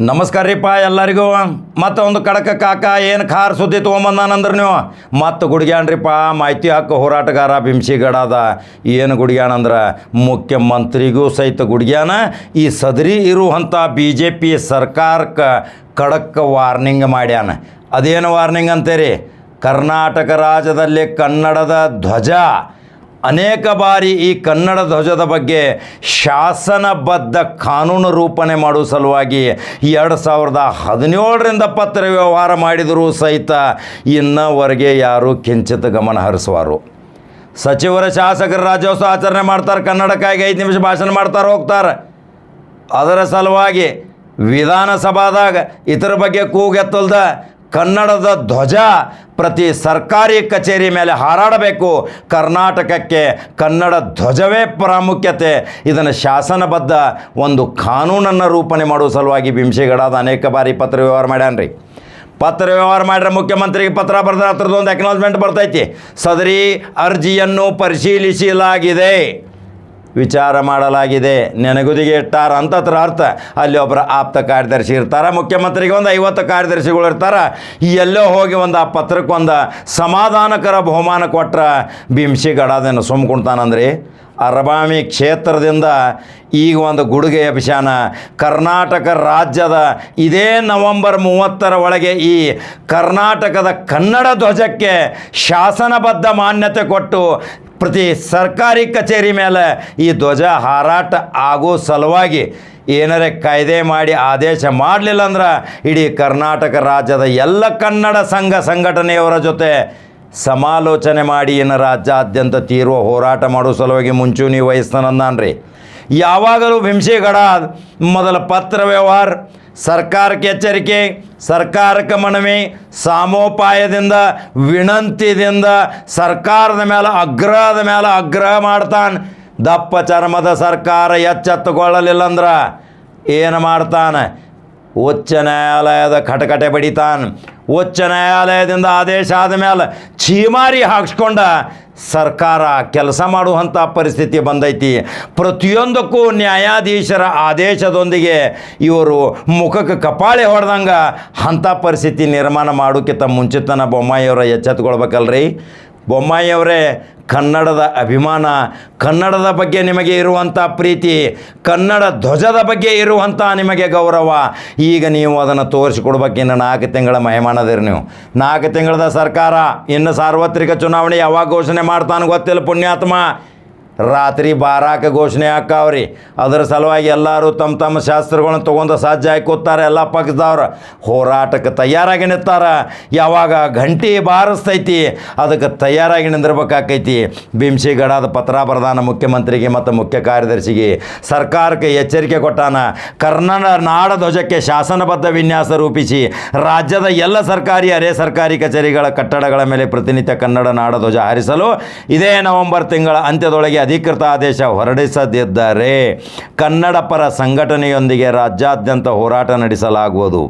ನಮಸ್ಕಾರ ರೀಪ್ಪ ಎಲ್ಲರಿಗೂ. ಮತ್ತು ಒಂದು ಕಡಕ ಕಾಕ, ಏನು ಖಾರ ಸುದ್ದಿ ತೊಗೊಂಬಂದಾನಂದ್ರೆ ನೀವು? ಮತ್ತೆ ಗುಡ್ಗ್ಯಾನ್ರಿಪ್ಪ, ಮಾಹಿತಿ ಹಕ್ಕು ಹೋರಾಟಗಾರ ಬಿಂಸಿಗಡದ ಏನು ಗುಡ್ಗ್ಯಾನಂದ್ರೆ? ಮುಖ್ಯಮಂತ್ರಿಗೂ ಸಹಿತ ಗುಡ್ಗ್ಯಾನ. ಈ ಸದರಿ ಇರುವಂಥ ಬಿ ಜೆ ಪಿ ಸರ್ಕಾರಕ್ಕೆ ಖಡಕ್ ವಾರ್ನಿಂಗ್ ಮಾಡ್ಯಾನ. ಅದೇನು ವಾರ್ನಿಂಗ್ ಅಂತೀರಿ? ಕರ್ನಾಟಕ ರಾಜ್ಯದಲ್ಲಿ ಕನ್ನಡದ ಧ್ವಜ. ಅನೇಕ ಬಾರಿ ಈ ಕನ್ನಡ ಧ್ವಜದ ಬಗ್ಗೆ ಶಾಸನಬದ್ಧ ಕಾನೂನು ರೂಪಣೆ ಮಾಡುವ ಸಲುವಾಗಿ ಎರಡು ಸಾವಿರದ ಹದಿನೇಳರಿಂದ ಪತ್ರ ವ್ಯವಹಾರ ಮಾಡಿದರೂ ಸಹಿತ ಇನ್ನವರೆಗೆ ಯಾರು ಕಿಂಚಿತ್ ಗಮನ ಹರಿಸುವರು. ಸಚಿವರ ಶಾಸಕರ ರಾಜ್ಯೋತ್ಸವ ಆಚರಣೆ ಮಾಡ್ತಾರೆ ಕನ್ನಡಕ್ಕಾಗಿ ಐದು ನಿಮಿಷ ಭಾಷಣ ಮಾಡ್ತಾರೆ, ಹೋಗ್ತಾರೆ. ಅದರ ಸಲುವಾಗಿ ವಿಧಾನಸಭಾದಾಗ ಇತರ ಬಗ್ಗೆ ಕೂಗೆತ್ತಲ್ದ ಕನ್ನಡದ ಧ್ವಜ ಪ್ರತಿ ಸರ್ಕಾರಿ ಕಚೇರಿ ಮೇಲೆ ಹಾರಾಡಬೇಕು. ಕರ್ನಾಟಕಕ್ಕೆ ಕನ್ನಡ ಧ್ವಜವೇ ಪ್ರಾಮುಖ್ಯತೆ. ಇದನ್ನು ಶಾಸನಬದ್ಧ ಒಂದು ಕಾನೂನನ್ನು ರೂಪಣೆ ಮಾಡುವ ಸಲುವಾಗಿ ಭೀಮಶೇಗಡದ ಅನೇಕ ಬಾರಿ ಪತ್ರ ವ್ಯವಹಾರ ಮಾಡ್ಯಾನ್ರಿ. ಪತ್ರ ವ್ಯವಹಾರ ಮಾಡಿದ್ರೆ ಮುಖ್ಯಮಂತ್ರಿಗೆ ಪತ್ರ ಬರೆದ್ರೆ ಹತ್ರದೊಂದು ಒಂದು ಬರ್ತೈತಿ. ಸದರಿ ಅರ್ಜಿಯನ್ನು ಪರಿಶೀಲಿಸಲಾಗಿದೆ. ವಿಚಾರ ಮಾಡಲಾಗಿದೆ. ನೆನಗುದಿಗೆ ಇಟ್ಟಾರ, ಅಂತತ್ರ ಅರ್ಥ. ಅಲ್ಲಿ ಒಬ್ಬರ ಆಪ್ತ ಕಾರ್ಯದರ್ಶಿ ಇರ್ತಾರೆ, ಮುಖ್ಯಮಂತ್ರಿಗೆ ಒಂದು ಐವತ್ತು ಕಾರ್ಯದರ್ಶಿಗಳು ಇರ್ತಾರೆ. ಎಲ್ಲೋ ಹೋಗಿ ಒಂದು ಆ ಪತ್ರಕ್ಕೊಂದು ಸಮಾಧಾನಕರ ಬಹುಮಾನ ಕೊಟ್ರ ಭೀಮ್ಸಿ ಗಡಾದನ್ನು ಸುಮ್ಕೊಂತಾನಂದ್ರಿ ಅರಬಾಮಿ ಕ್ಷೇತ್ರದಿಂದ ಈಗ ಒಂದು ಗುಡುಗೆ ಅಭಿಯಾನ. ಕರ್ನಾಟಕ ರಾಜ್ಯದ ಇದೇ ನವಂಬರ್ ಮೂವತ್ತರ ಒಳಗೆ ಈ ಕರ್ನಾಟಕದ ಕನ್ನಡ ಧ್ವಜಕ್ಕೆ ಶಾಸನಬದ್ಧ ಮಾನ್ಯತೆ ಕೊಟ್ಟು ಪ್ರತಿ ಸರ್ಕಾರಿ ಕಚೇರಿ ಮೇಲೆ ಈ ಧ್ವಜ ಹಾರಾಟ ಆಗೋ ಸಲುವಾಗಿ ಏನಾರೇ ಕಾಯ್ದೆ ಮಾಡಿ ಆದೇಶ ಮಾಡಲಿಲ್ಲ ಅಂದ್ರೆ ಇಡೀ ಕರ್ನಾಟಕ ರಾಜ್ಯದ ಎಲ್ಲ ಕನ್ನಡ ಸಂಘ ಸಂಘಟನೆಯವರ ಜೊತೆ ಸಮಾಲೋಚನೆ ಮಾಡಿ ಏನು ರಾಜ್ಯಾದ್ಯಂತ ತೀರುವ ಹೋರಾಟ ಮಾಡೋ ಸಲುವಾಗಿ ಮುಂಚೂಣಿ ವಹಿಸ್ತಾನಂದಾನ್ರಿ ಯಾವಾಗಲೂ ಹಿಂಸೆಗಡ ಮೊದಲ ಪತ್ರ ವ್ಯವಹಾರ, ಸರ್ಕಾರಕ್ಕೆ ಎಚ್ಚರಿಕೆ, ಸರ್ಕಾರಕ್ಕೆ ಮನವಿ, ಸಾಮೋಪಾಯದಿಂದ ವಿನಂತಿದಿಂದ ಸರ್ಕಾರದ ಮೇಲೆ ಅಗ್ರಹದ ಮೇಲೆ ಆಗ್ರಹ ಮಾಡ್ತಾನೆ. ದಪ್ಪ ಚರ್ಮದ ಸರ್ಕಾರ ಎಚ್ಚೆತ್ತುಕೊಳ್ಳಲಿಲ್ಲ ಅಂದ್ರೆ ಏನು ಮಾಡ್ತಾನೆ? ಉಚ್ಚ ನ್ಯಾಯಾಲಯದ ಕಟಕಟೆ ಬಡಿತಾನೆ. ಉಚ್ಚ ನ್ಯಾಯಾಲಯದಿಂದ ಆದೇಶ ಆದ ಮೇಲೆ ಛೀಮಾರಿ ಹಾಕ್ಸ್ಕೊಂಡ ಸರ್ಕಾರ ಕೆಲಸ ಮಾಡುವಂಥ ಪರಿಸ್ಥಿತಿ ಬಂದೈತಿ. ಪ್ರತಿಯೊಂದಕ್ಕೂ ನ್ಯಾಯಾಧೀಶರ ಆದೇಶದೊಂದಿಗೆ ಇವರು ಮುಖಕ್ಕೆ ಕಪಾಳೆ ಹೊಡೆದಂಗೆ ಅಂಥ ಪರಿಸ್ಥಿತಿ ನಿರ್ಮಾಣ ಮಾಡೋಕ್ಕಿಂತ ಮುಂಚಿತನ ಬೊಮ್ಮಾಯಿಯವರ ಎಚ್ಚೆತ್ಕೊಳ್ಬೇಕಲ್ರಿ? ಬೊಮ್ಮಾಯಿಯವರೇ ಕನ್ನಡದ ಅಭಿಮಾನ, ಕನ್ನಡದ ಬಗ್ಗೆ ನಿಮಗೆ ಇರುವಂಥ ಪ್ರೀತಿ, ಕನ್ನಡ ಧ್ವಜದ ಬಗ್ಗೆ ಇರುವಂಥ ನಿಮಗೆ ಗೌರವ. ಈಗ ನೀವು ಅದನ್ನು ತೋರಿಸಿಕೊಡ್ಬೇಕು. ಇನ್ನು ನಾಲ್ಕು ತಿಂಗಳ ಮಹಿಮಾನದಿರಿ ನೀವು. ನಾಲ್ಕು ತಿಂಗಳದ ಸರ್ಕಾರ, ಇನ್ನು ಸಾರ್ವತ್ರಿಕ ಚುನಾವಣೆ ಯಾವಾಗ ಘೋಷಣೆ ಮಾಡ್ತಾನೆ ಗೊತ್ತಿಲ್ಲ ಪುಣ್ಯಾತ್ಮ. ರಾತ್ರಿ ಬಾರಾಕ ಘೋಷಣೆ ಹಾಕಾವ್ರಿ. ಅದರ ಸಲುವಾಗಿ ಎಲ್ಲರೂ ತಮ್ಮ ತಮ್ಮ ಶಾಸ್ತ್ರಗಳನ್ನ ತೊಗೊಂಡು ಸಾಧ್ಯ ಹಾಕಿ ಕೂತಾರೆ ಎಲ್ಲ ಪಕ್ಷದವ್ರು. ಹೋರಾಟಕ್ಕೆ ತಯಾರಾಗಿ ನಿಂತಾರ. ಯಾವಾಗ ಘಂಟಿ ಬಾರಿಸ್ತೈತಿ, ಅದಕ್ಕೆ ತಯಾರಾಗಿ ನಿಂದಿರ್ಬೇಕಾಕೈತಿ. ಭೀಮ್ಸಿಗಡದ ಪತ್ರ ಬರದಾನ ಮುಖ್ಯಮಂತ್ರಿಗೆ ಮತ್ತು ಮುಖ್ಯ ಕಾರ್ಯದರ್ಶಿಗೆ. ಸರ್ಕಾರಕ್ಕೆ ಎಚ್ಚರಿಕೆ ಕೊಟ್ಟಾನ. ಕರ್ನಾಟಕ ನಾಡ ಧ್ವಜಕ್ಕೆ ಶಾಸನಬದ್ಧ ವಿನ್ಯಾಸ ರೂಪಿಸಿ. ರಾಜ್ಯದ ಎಲ್ಲ ಸರ್ಕಾರಿ, ಅರೆ ಸರ್ಕಾರಿ ಕಚೇರಿಗಳ ಕಟ್ಟಡಗಳ ಮೇಲೆ ಪ್ರತಿನಿತ್ಯ ಕನ್ನಡ ನಾಡ ಧ್ವಜ ಹಾರಿಸಲು ಇದೇ ನವೆಂಬರ್ ತಿಂಗಳ ಅಂತ್ಯದೊಳಗೆ ಅಧಿಕೃತ ಆದೇಶ ಹೊರಡಿಸದಿದ್ದರೆ ಕನ್ನಡ ಪರ ಸಂಘಟನೆಯೊಂದಿಗೆ ರಾಜ್ಯಾದ್ಯಂತ ಹೋರಾಟ ನಡೆಸಲಾಗುವುದು.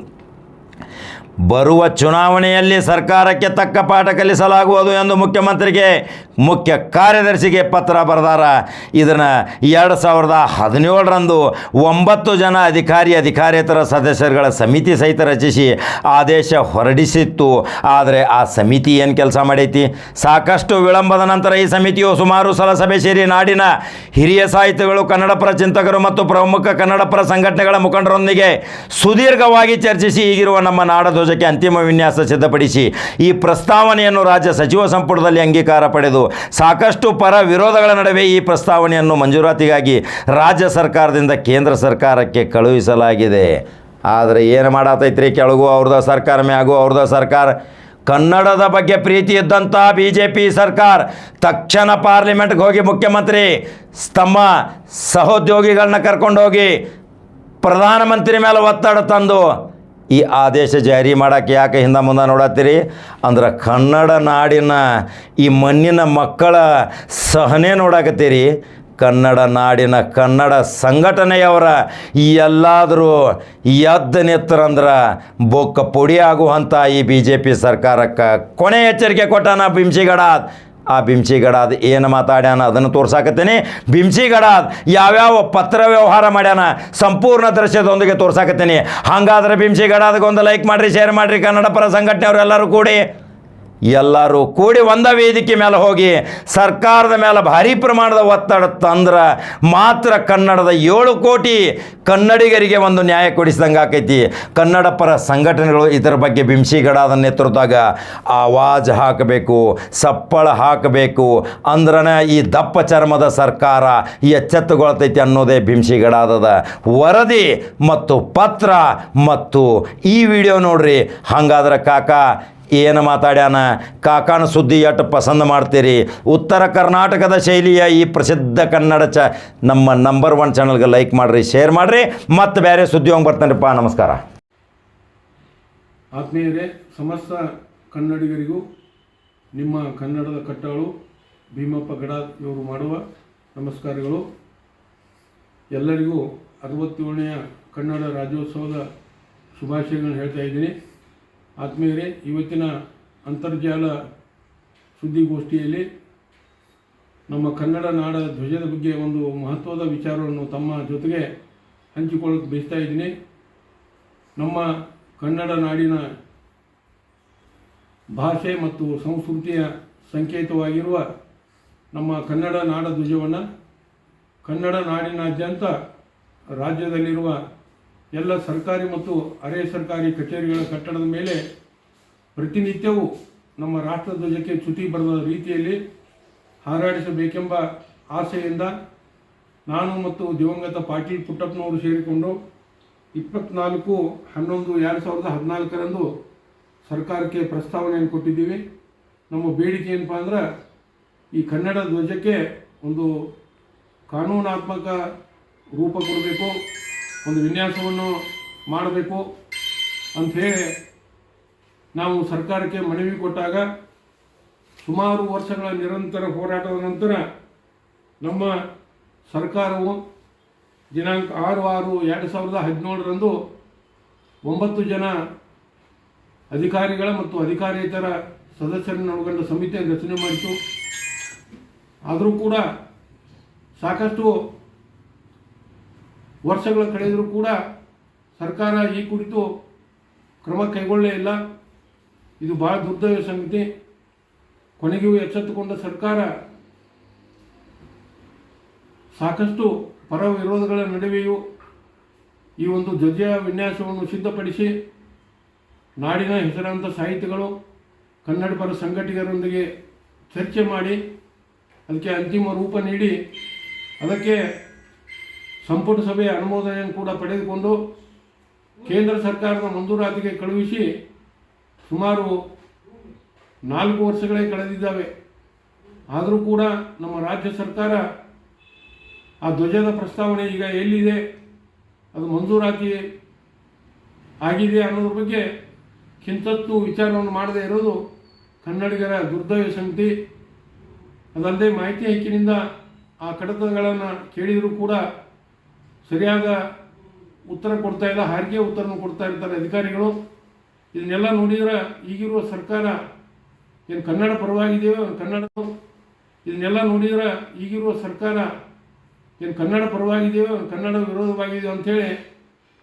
ಬರುವ ಚುನಾವಣೆಯಲ್ಲಿ ಸರ್ಕಾರಕ್ಕೆ ತಕ್ಕ ಪಾಠ ಕಲಿಸಲಾಗುವುದು ಎಂದು ಮುಖ್ಯಮಂತ್ರಿಗೆ ಮುಖ್ಯ ಕಾರ್ಯದರ್ಶಿಗೆ ಪತ್ರ ಬರೆದಾರ. ಇದನ್ನು ಎರಡು ಸಾವಿರದ ಹದಿನೇಳರಂದು ಒಂಬತ್ತು ಜನ ಅಧಿಕಾರಿ ಅಧಿಕಾರೇತರ ಸದಸ್ಯರುಗಳ ಸಮಿತಿ ಸಹಿತ ರಚಿಸಿ ಆದೇಶ ಹೊರಡಿಸಿತ್ತು. ಆದರೆ ಆ ಸಮಿತಿ ಏನು ಕೆಲಸ ಮಾಡೈತಿ? ಸಾಕಷ್ಟು ವಿಳಂಬದ ನಂತರ ಈ ಸಮಿತಿಯು ಸುಮಾರು ಸಲ ಸಭೆ ಸೇರಿ ನಾಡಿನ ಹಿರಿಯ ಸಾಹಿತಿಗಳು ಕನ್ನಡಪರ ಚಿಂತಕರು ಮತ್ತು ಪ್ರಮುಖ ಕನ್ನಡಪರ ಸಂಘಟನೆಗಳ ಮುಖಂಡರೊಂದಿಗೆ ಸುದೀರ್ಘವಾಗಿ ಚರ್ಚಿಸಿ ಈಗಿರುವ ನಮ್ಮ ನಾಡಧ್ವಜಕ್ಕೆ ಅಂತಿಮ ವಿನ್ಯಾಸ ಸಿದ್ಧಪಡಿಸಿ ಈ ಪ್ರಸ್ತಾವನೆಯನ್ನು ರಾಜ್ಯ ಸಚಿವ ಸಂಪುಟದಲ್ಲಿ ಅಂಗೀಕಾರ ಪಡೆದು ಸಾಕಷ್ಟು ಪರ ವಿರೋಧಗಳ ನಡುವೆ ಈ ಪ್ರಸ್ತಾವನೆಯನ್ನು ಮಂಜೂರಾತಿಗಾಗಿ ರಾಜ್ಯ ಸರ್ಕಾರದಿಂದ ಕೇಂದ್ರ ಸರ್ಕಾರಕ್ಕೆ ಕಳುಹಿಸಲಾಗಿದೆ. ಆದರೆ ಏನು ಮಾಡತೈತ್ರಿ ಕೆಳಗು ಅವ್ರದ ಸರ್ಕಾರ, ಮ್ಯಾಗು ಅವ್ರದ ಸರ್ಕಾರ? ಕನ್ನಡದ ಬಗ್ಗೆ ಪ್ರೀತಿ ಇದ್ದಂಥ ಬಿ ಜೆ ಪಿ ಸರ್ಕಾರ, ತಕ್ಷಣ ಪಾರ್ಲಿಮೆಂಟ್ಗೆ ಹೋಗಿ ಮುಖ್ಯಮಂತ್ರಿ, ತಮ್ಮ ಸಹೋದ್ಯೋಗಿಗಳನ್ನ ಕರ್ಕೊಂಡೋಗಿ ಪ್ರಧಾನಮಂತ್ರಿ ಮೇಲೆ ಒತ್ತಡ ತಂದು ಈ ಆದೇಶ ಜಾರಿ ಮಾಡೋಕ್ಕೆ ಯಾಕೆ ಹಿಂದೆ ಮುಂದೆ ನೋಡತ್ತೀರಿ? ಅಂದ್ರೆ ಕನ್ನಡ ನಾಡಿನ ಈ ಮಣ್ಣಿನ ಮಕ್ಕಳ ಸಹನೆ ನೋಡಕತ್ತೀರಿ. ಕನ್ನಡ ನಾಡಿನ ಕನ್ನಡ ಸಂಘಟನೆಯವರ ಎಲ್ಲಾದರೂ ಎದ್ದು ನೆತ್ತರಂದ್ರೆ ಬೊಕ್ಕ ಪುಡಿ ಆಗುವಂಥ ಈ ಬಿ ಜೆ ಪಿ ಸರ್ಕಾರಕ್ಕೆ ಕೊನೆ ಎಚ್ಚರಿಕೆ ಕೊಟ್ಟಾನ ಬಿಂಸಿಗಡ ಆ ಬಿಂಸಿಗಡಾದ ಏನು ಮಾತಾಡ್ಯಾನ ಅದನ್ನು ತೋರ್ಸಾಕತ್ತೀನಿ. ಅದು ಯಾವ್ಯಾವ ಪತ್ರ ವ್ಯವಹಾರ ಮಾಡ್ಯಾನ ಸಂಪೂರ್ಣ ದೃಶ್ಯದೊಂದಿಗೆ ತೋರ್ಸಾಕತ್ತೇನೆ. ಹಂಗಾದ್ರೆ ಬಿಂಸಿಗಡಾದಕ್ಕೆ ಒಂದು ಲೈಕ್ ಮಾಡಿರಿ ಶೇರ್ ಮಾಡಿರಿ, ಕನ್ನಡ ಪರ ಸಂಘಟನೆ ಎಲ್ಲರೂ ಕೂಡಿ. ಎಲ್ಲರೂ ಕೂಡಿ ಒಂದ ವೇದಿಕೆ ಮೇಲೆ ಹೋಗಿ ಸರ್ಕಾರದ ಮೇಲೆ ಭಾರಿ ಪ್ರಮಾಣದ ಒತ್ತಡ ತಂದ್ರೆ ಮಾತ್ರ ಕನ್ನಡದ ಏಳು ಕೋಟಿ ಕನ್ನಡಿಗರಿಗೆ ಒಂದು ನ್ಯಾಯ ಕೊಡಿಸಿದಂಗೆ ಆಕೈತಿ. ಕನ್ನಡ ಪರ ಸಂಘಟನೆಗಳು ಇದರ ಬಗ್ಗೆ ಬಿಂಸಿಗಡಾದ ನೇತೃತ್ವದಾಗ ಆವಾಜ್ ಹಾಕಬೇಕು, ಸಪ್ಪಳ ಹಾಕಬೇಕು ಅಂದ್ರನ ಈ ದಪ್ಪ ಚರ್ಮದ ಸರ್ಕಾರ ಎಚ್ಚೆತ್ತುಗೊಳ್ತೈತಿ ಅನ್ನೋದೇ ಬಿಂಸಿಗಡಾದದ ವರದಿ ಮತ್ತು ಪತ್ರ ಮತ್ತು ಈ ವಿಡಿಯೋ ನೋಡ್ರಿ. ಹಂಗಾದ್ರೆ ಕಾಕ ಏನು ಮಾತಾಡ್ಯಾನ? ಕಾಕಾನ ಸುದ್ದಿ ಎಷ್ಟು ಪಸಂದ್ ಮಾಡ್ತೀರಿ? ಉತ್ತರ ಕರ್ನಾಟಕದ ಶೈಲಿಯ ಈ ಪ್ರಸಿದ್ಧ ಕನ್ನಡ ಚ, ನಮ್ಮ ನಂಬರ್ ಒನ್ ಚಾನಲ್ಗೆ ಲೈಕ್ ಮಾಡಿರಿ ಶೇರ್ ಮಾಡಿರಿ. ಮತ್ತು ಬೇರೆ ಸುದ್ದಿ ಹೋಗಿ ಬರ್ತಾನೆಪ್ಪ ನಮಸ್ಕಾರ. ಆತ್ಮೀಯರೇ, ಸಮಸ್ತ ಕನ್ನಡಿಗರಿಗೂ, ನಿಮ್ಮ ಕನ್ನಡದ ಕಟ್ಟಾಳು ಭೀಮಪ್ಪ ಗಡಾದ್ ಇವರು ಮಾಡುವ ನಮಸ್ಕಾರಗಳು. ಎಲ್ಲರಿಗೂ ಅರವತ್ತೇಳನೆಯ ಕನ್ನಡ ರಾಜ್ಯೋತ್ಸವದ ಶುಭಾಶಯಗಳನ್ನು ಹೇಳ್ತಾ ಇದ್ದೀನಿ. ಆತ್ಮೀಯರೇ, ಇವತ್ತಿನ ಅಂತರ್ಜಾಲ ಸುದ್ದಿಗೋಷ್ಠಿಯಲ್ಲಿ ನಮ್ಮ ಕನ್ನಡ ನಾಡ ಧ್ವಜದ ಬಗ್ಗೆ ಒಂದು ಮಹತ್ವದ ವಿಚಾರವನ್ನು ತಮ್ಮ ಜೊತೆಗೆ ಹಂಚಿಕೊಳ್ಳಕ್ಕೆ ಬಯಸ್ತಾ ಇದ್ದೀನಿ. ನಮ್ಮ ಕನ್ನಡ ನಾಡಿನ ಭಾಷೆ ಮತ್ತು ಸಂಸ್ಕೃತಿಯ ಸಂಕೇತವಾಗಿರುವ ನಮ್ಮ ಕನ್ನಡ ನಾಡ ಧ್ವಜವನ್ನು ಕನ್ನಡ ನಾಡಿನಾದ್ಯಂತ ರಾಜ್ಯದಲ್ಲಿರುವ ಎಲ್ಲ ಸರ್ಕಾರಿ ಮತ್ತು ಅರೆ ಸರ್ಕಾರಿ ಕಚೇರಿಗಳ ಕಟ್ಟಡದ ಮೇಲೆ ಪ್ರತಿನಿತ್ಯವೂ ನಮ್ಮ ರಾಷ್ಟ್ರ ಧ್ವಜಕ್ಕೆ ಚ್ಯುತಿ ಬರೆದ ರೀತಿಯಲ್ಲಿ ಹಾರಾಡಿಸಬೇಕೆಂಬ ಆಸೆಯಿಂದ ನಾನು ಮತ್ತು ದಿವಂಗತ ಪಾಟೀಲ್ ಪುಟ್ಟಪ್ಪನವರು ಸೇರಿಕೊಂಡು ಇಪ್ಪತ್ನಾಲ್ಕು ಹನ್ನೊಂದು ಎರಡು ಸಾವಿರದ ಹದಿನಾಲ್ಕರಂದು ಸರ್ಕಾರಕ್ಕೆ ಪ್ರಸ್ತಾವನೆಯನ್ನು ಕೊಟ್ಟಿದ್ದೀವಿ. ನಮ್ಮ ಬೇಡಿಕೆ ಏನಪ್ಪ ಅಂದ್ರೆ ಈ ಕನ್ನಡ ಧ್ವಜಕ್ಕೆ ಒಂದು ಕಾನೂನಾತ್ಮಕ ರೂಪ ಕೊಡಬೇಕು. ಒಂದು ವಿನ್ಯಾಸವನ್ನು ಮಾಡಬೇಕು ಅಂಥೇಳಿ ನಾವು ಸರ್ಕಾರಕ್ಕೆ ಮನವಿ ಕೊಟ್ಟಾಗ ಸುಮಾರು ವರ್ಷಗಳ ನಿರಂತರ ಹೋರಾಟದ ನಂತರ ನಮ್ಮ ಸರ್ಕಾರವು ದಿನಾಂಕ ಆರು ಆರು ಎರಡು ಸಾವಿರದ ಹದಿನೇಳರಂದು ಒಂಬತ್ತು ಜನ ಅಧಿಕಾರಿಗಳ ಮತ್ತು ಅಧಿಕಾರಿಯೇತರ ಸದಸ್ಯರನ್ನು ಒಳಗೊಂಡ ಸಮಿತಿಯನ್ನು ರಚನೆ ಮಾಡಿತು ಆದರೂ ಕೂಡ ಸಾಕಷ್ಟು ವರ್ಷಗಳ ಕಳೆದರೂ ಕೂಡ ಸರ್ಕಾರ ಈ ಕುರಿತು ಕ್ರಮ ಕೈಗೊಳ್ಳೇ ಇಲ್ಲ. ಇದು ಭಾಳ ದುರ್ದೈವ ಸಂಗತಿ. ಕೊನೆಗೂ ಎಚ್ಚೆತ್ತುಕೊಂಡ ಸರ್ಕಾರ ಸಾಕಷ್ಟು ಪರ ವಿರೋಧಗಳ ನಡುವೆಯೂ ಈ ಒಂದು ಧ್ವಜ ವಿನ್ಯಾಸವನ್ನು ಸಿದ್ಧಪಡಿಸಿ ನಾಡಿನ ಹೆಸರಾಂತ ಸಾಹಿತಿಗಳು, ಕನ್ನಡ ಪರ ಸಂಘಟಕರೊಂದಿಗೆ ಚರ್ಚೆ ಮಾಡಿ, ಅದಕ್ಕೆ ಅಂತಿಮ ರೂಪ ನೀಡಿ, ಅದಕ್ಕೆ ಸಂಪುಟ ಸಭೆಯ ಅನುಮೋದನೆಯನ್ನು ಕೂಡ ಪಡೆದುಕೊಂಡು ಕೇಂದ್ರ ಸರ್ಕಾರದ ಮಂಜೂರಾತಿಗೆ ಕಳುಹಿಸಿ ಸುಮಾರು ನಾಲ್ಕು ವರ್ಷಗಳೇ ಕಳೆದಿದ್ದಾವೆ. ಆದರೂ ಕೂಡ ನಮ್ಮ ರಾಜ್ಯ ಸರ್ಕಾರ ಆ ಧ್ವಜದ ಪ್ರಸ್ತಾವನೆ ಈಗ ಎಲ್ಲಿದೆ, ಅದು ಮಂಜೂರಾತಿ ಆಗಿದೆ ಅನ್ನೋದ್ರ ಬಗ್ಗೆ ಕಿಂತತ್ತು ವಿಚಾರವನ್ನು ಮಾಡದೇ ಇರೋದು ಕನ್ನಡಿಗರ ದುರ್ದೈವ ಸಂಗತಿ. ಅದಲ್ಲದೆ ಮಾಹಿತಿ ಹಕ್ಕಿನಿಂದ ಆ ಕಡತಗಳನ್ನು ಕೇಳಿದರೂ ಕೂಡ ಸರಿಯಾದ ಉತ್ತರ ಕೊಡ್ತಾ ಇಲ್ಲ, ಹಾರಿಗೆ ಉತ್ತರನೂ ಕೊಡ್ತಾ ಇರ್ತಾರೆ ಅಧಿಕಾರಿಗಳು. ಇದನ್ನೆಲ್ಲ ನೋಡಿದ್ರೆ ಈಗಿರುವ ಸರ್ಕಾರ ಏನು ಕನ್ನಡ ಪರವಾಗಿದೆಯೋ ಕನ್ನಡ ಇದನ್ನೆಲ್ಲ ನೋಡಿದ್ರೆ ಈಗಿರುವ ಸರ್ಕಾರ ಏನು ಕನ್ನಡ ಪರವಾಗಿದೆಯೋ ಕನ್ನಡ ವಿರೋಧವಾಗಿದೆಯೋ ಅಂಥೇಳಿ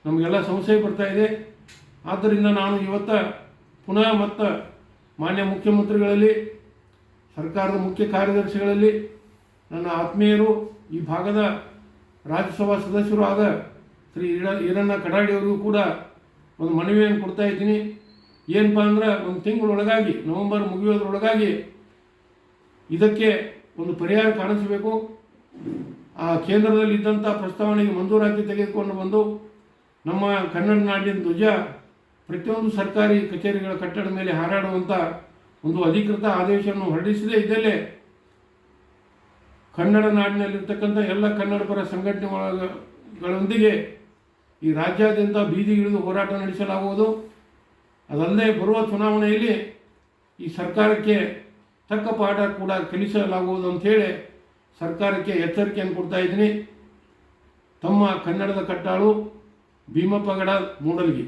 ನಮಗೆಲ್ಲ ಸಂಶಯ ಬರ್ತಾ ಇದೆ. ಆದ್ದರಿಂದ ನಾನು ಇವತ್ತ ಪುನಃ ಮತ್ತು ಮಾನ್ಯ ಮುಖ್ಯಮಂತ್ರಿಗಳಲ್ಲಿ, ಸರ್ಕಾರದ ಮುಖ್ಯ ಕಾರ್ಯದರ್ಶಿಗಳಲ್ಲಿ ನನ್ನ ಆತ್ಮೀಯರು ಈ ಭಾಗದ ರಾಜ್ಯಸಭಾ ಸದಸ್ಯರು ಆದ ಶ್ರೀ ಈರ ಈರಣ್ಣ ಕಡಾಡಿಯವರಿಗೂ ಕೂಡ ಒಂದು ಮನವಿಯನ್ನು ಕೊಡ್ತಾ ಇದ್ದೀನಿ. ಏನಪ್ಪ ಅಂದ್ರೆ ಒಂದು ತಿಂಗಳೊಳಗಾಗಿ, ನವೆಂಬರ್ ಮುಗಿಯೋದ್ರೊಳಗಾಗಿ ಇದಕ್ಕೆ ಒಂದು ಪರಿಹಾರ ಕಾಣಿಸಬೇಕು. ಆ ಕೇಂದ್ರದಲ್ಲಿ ಇದ್ದಂಥ ಪ್ರಸ್ತಾವನೆಗೆ ಮಂಜೂರಾತಿ ತೆಗೆದುಕೊಂಡು ಬಂದು ನಮ್ಮ ಕನ್ನಡ ನಾಡಿನ ಧ್ವಜ ಪ್ರತಿಯೊಂದು ಸರ್ಕಾರಿ ಕಚೇರಿಗಳ ಕಟ್ಟಡ ಮೇಲೆ ಹಾರಾಡುವಂಥ ಒಂದು ಅಧಿಕೃತ ಆದೇಶವನ್ನು ಹೊರಡಿಸದೇ ಇದ್ದಲ್ಲೇ ಕನ್ನಡ ನಾಡಿನಲ್ಲಿರ್ತಕ್ಕಂಥ ಎಲ್ಲ ಕನ್ನಡ ಪರ ಸಂಘಟನೆಗಳೊಂದಿಗೆ ಈ ರಾಜ್ಯಾದ್ಯಂತ ಬೀದಿಗಿಳಿದು ಹೋರಾಟ ನಡೆಸಲಾಗುವುದು. ಅದಲ್ಲದೆ ಬರುವ ಚುನಾವಣೆಯಲ್ಲಿ ಈ ಸರ್ಕಾರಕ್ಕೆ ತಕ್ಕ ಪಾಠ ಕೂಡ ಕಲಿಸಲಾಗುವುದು ಅಂಥೇಳಿ ಸರ್ಕಾರಕ್ಕೆ ಎಚ್ಚರಿಕೆಯನ್ನು ಕೊಡ್ತಾ ಇದ್ದೀನಿ. ತಮ್ಮ ಕನ್ನಡದ ಕಟ್ಟಾಳು ಭೀಮಪ್ಪಗಡ ಮೂಡಲ್ಗಿ.